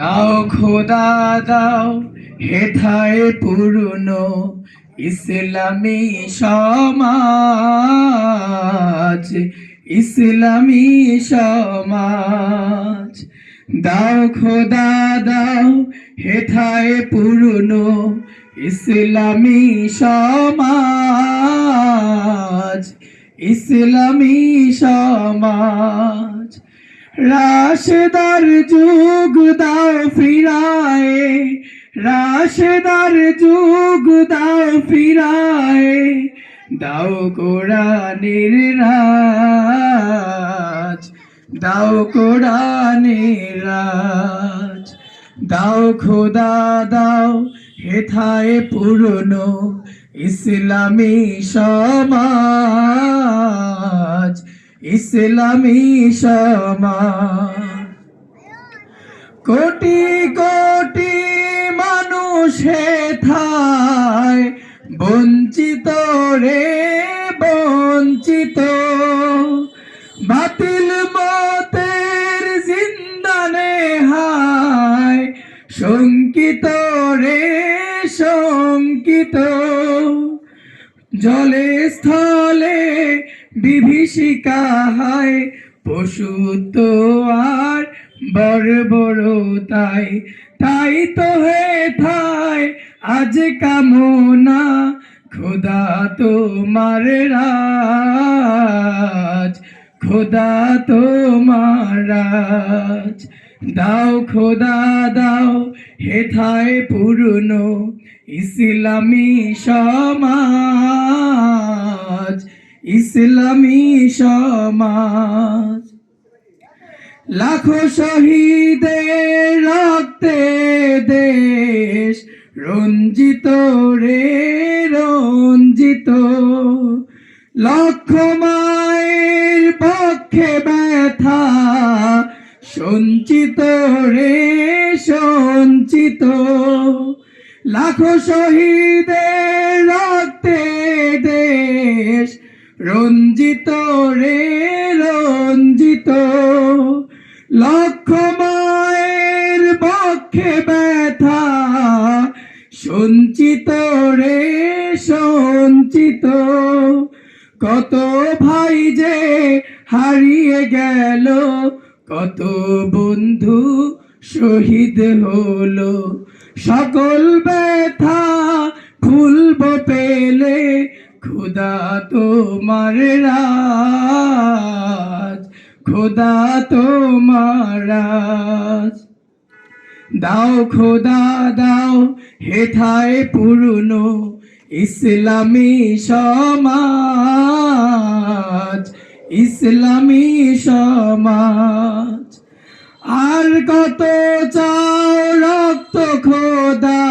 দাও খোদা, দাও হেথায় পুরনো ইসলামী সমাজ ইসলামী সমাজ। দাও খোদা, দাও হেথায় পুরনো ইসলামী সমাজ ইসলামী সমাজ। রাশেদার যুগ দাও ফিরায়, রাশেদার যুগ দাও ফিরায়, দাও কোরআনের রাজ, দাও কোরআনের রাজ, দাও খোদা, দাও হেথায় পুরনো ইসলামী সমাজ। ইসলামী সমাজ। কোটি কোটি মানুষ হেথায় বঞ্চিত রে, বঞ্চিত। বাতিল মতের জিন্দানে হায় শঙ্কিত রে, শঙ্কিত। জলে স্থলে বিভীষিকা হয়, পশু তো আর বড় বড় তাই তাই তো হে থাই আজ কামনা খোদা তোমার রাজ, খোদা তোমার রাজ। দাও খোদা, দাও হেথায় পুরনো ইসলামী সমাজ ইসলামী সমাজ। লাখো শহীদের রক্তে দেশ রঞ্জিত রে, রঞ্জিত। লক্ষ মায়ের পক্ষে ব্যথা সঞ্চিত রে, সঞ্চিত। লাখো শহীদের রঞ্জিত রে, রঞ্জিত। লক্ষ মায়ের পক্ষে ব্যথা। সঞ্চিত রে, সঞ্চিত। কত ভাই যে হারিয়ে গেল, কত বন্ধু শহীদ হলো। সকল ব্যথা খুলব পেলে খুদা তোমার রাজ, খোদা তোমার রাজ। দাও খোদা, দাও হেথায় পুরনো ইসলামী সমাজ ইসলামী সমাজ। আর কত চাও রক্ত খোদা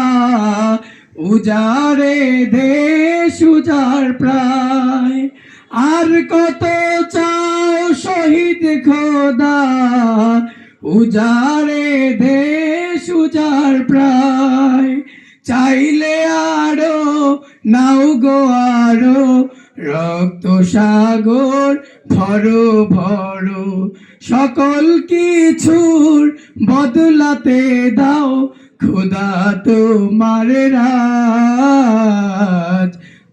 উজারে দেশ উজার প্রায়। আর কত চাও শহীদ খোদা উজারে দেশ উজার প্রায়। চাইলে আরও, নাও গো আরও। রক্ত সাগর ভরো ভরো। সকল কিছুর বদলাতে দাও। খোদা তোমার রাজ,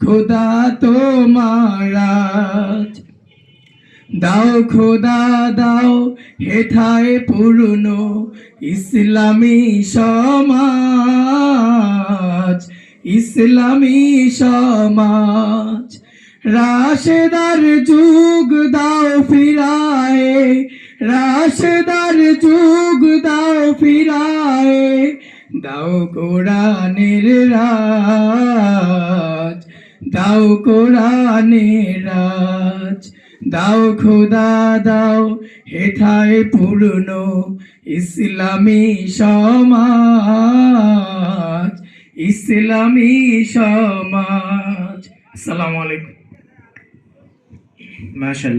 খোদা তোমার রাজ। দাও খোদা, দাও হেথায় পুরনো ইসলামী সমাজ ইসলামী সমাজ। রাশেদার যুগ দাও ফিরায়, রাশেদার যুগ দাও কোরআনের রাজ, দাও কোরআনের রাজ। দাও খোদা, দাও হেথায় পুরনো ইসলামী সমাজ ইসলামী সমাজ। আসসালামু আলাইকুম। মাশাল্লাহ।